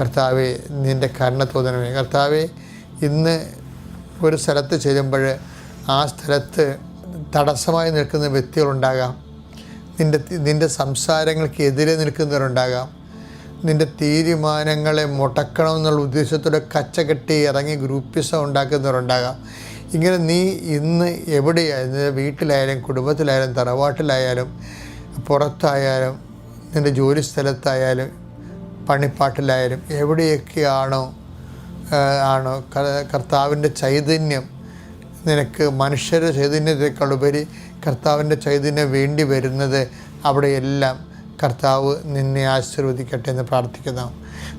കർത്താവെ നിന്റെ കരുണ തോന്നണമേ. കർത്താവെ ഇന്ന് ഒരു സ്ഥലത്ത് ചെല്ലുമ്പോൾ ആ സ്ഥലത്ത് തടസ്സമായി നിൽക്കുന്ന വ്യക്തികളുണ്ടാകാം. നിന്റെ നിന്റെ സംസാരങ്ങൾക്ക് എതിരെ നിൽക്കുന്നവരുണ്ടാകാം. നിന്റെ തീരുമാനങ്ങളെ മുടക്കണമെന്നുള്ള ഉദ്ദേശത്തോടെ കച്ചകെട്ടി ഇറങ്ങി ഗ്രൂപ്പിസം ഉണ്ടാക്കുന്നവരുണ്ടാകാം. ഇങ്ങനെ നീ ഇന്ന് എവിടെയായാലും വീട്ടിലായാലും കുടുംബത്തിലായാലും തറവാട്ടിലായാലും പുറത്തായാലും നിന്റെ ജോലി സ്ഥലത്തായാലും പണിപ്പാട്ടിലായാലും എവിടെയൊക്കെയാണോ ആണോ കർത്താവിന്റെ ചൈതന്യം നിനക്ക് മനുഷ്യരുടെ ചൈതന്യത്തെക്കാളുപരി കർത്താവിന്റെ ചൈതന്യം വേണ്ടി വരുന്നത് അവിടെയെല്ലാം. കർത്താവ് നിന്നെ ആശീർവദിക്കട്ടെ എന്ന് പ്രാർത്ഥിക്കുന്നു.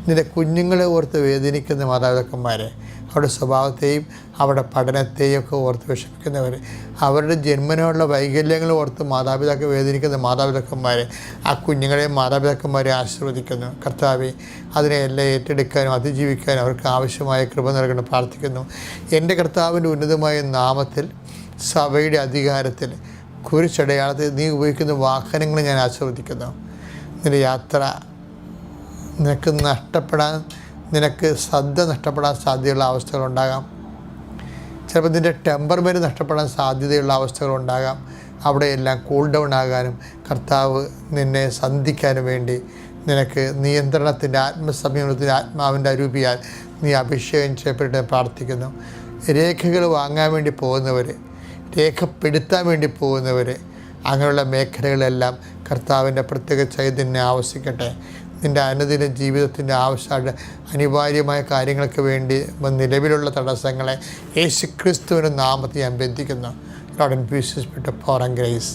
നിന്റെ കുഞ്ഞുങ്ങളെ ഓർത്ത് വേദനിക്കുന്ന മാതാപിതാക്കന്മാരെ അവരുടെ സ്വഭാവത്തെയും അവരുടെ പഠനത്തെയും ഒക്കെ ഓർത്ത് വിഷമിക്കുന്നവർ അവരുടെ ജന്മനോടുള്ള വൈകല്യങ്ങൾ ഓർത്ത് മാതാപിതാക്കൾ വേദനിക്കുന്ന മാതാപിതാക്കന്മാരെ ആ കുഞ്ഞുങ്ങളെ മാതാപിതാക്കന്മാരെ ആശീർവദിക്കുന്നു. കർത്താവെ അതിനെ എല്ലാം ഏറ്റെടുക്കാനും അതിജീവിക്കാനും അവർക്ക് ആവശ്യമായ കൃപ നൽകണം പ്രാർത്ഥിക്കുന്നു. എന്റെ കർത്താവിന്റെ ഉന്നതമായ നാമത്തിൽ സഭയുടെ അധികാരത്തിൽ കുരിശടയാളത്തിൽ നീ ഉപയോഗിക്കുന്ന വാഹനങ്ങൾ ഞാൻ ആസ്വദിക്കുന്നു നിന്റെ യാത്ര നിനക്ക് നഷ്ടപ്പെടാൻ നിനക്ക് ശ്രദ്ധ നഷ്ടപ്പെടാൻ സാധ്യതയുള്ള അവസ്ഥകളുണ്ടാകാം ചിലപ്പോൾ നിന്റെ ടെമ്പർമെന്റ് നഷ്ടപ്പെടാൻ സാധ്യതയുള്ള അവസ്ഥകളുണ്ടാകാം അവിടെയെല്ലാം കൂൾ ഡൗൺ ആകാനും കർത്താവ് നിന്നെ സന്ധിക്കാനും വേണ്ടി നിനക്ക് നിയന്ത്രണത്തിന്റെ ആത്മസംയമനത്തിന്റെ ആത്മാവിന്റെ അരൂപിയാൽ നീ അഭിഷേകം ചെയ്യപ്പെട്ട് പ്രാർത്ഥിക്കുന്നു. രേഖകൾ വാങ്ങാൻ വേണ്ടി പോകുന്നവർ രേഖപ്പെടുത്താൻ വേണ്ടി പോകുന്നവർ അങ്ങനെയുള്ള മേഖലകളെല്ലാം കർത്താവിന്റെ പ്രത്യേക ചൈതന്യം ആവശ്യിക്കട്ടെ. നിന്റെ അനുദിന ജീവിതത്തിന്റെ ആവശ്യമായിട്ട് അനിവാര്യമായ കാര്യങ്ങൾക്ക് വേണ്ടി നിലവിലുള്ള തടസ്സങ്ങളെ യേശുക്രിസ്തുവിന്റെ നാമത്തെ ഞാൻ ബന്ധിക്കുന്നു. Lord and for grace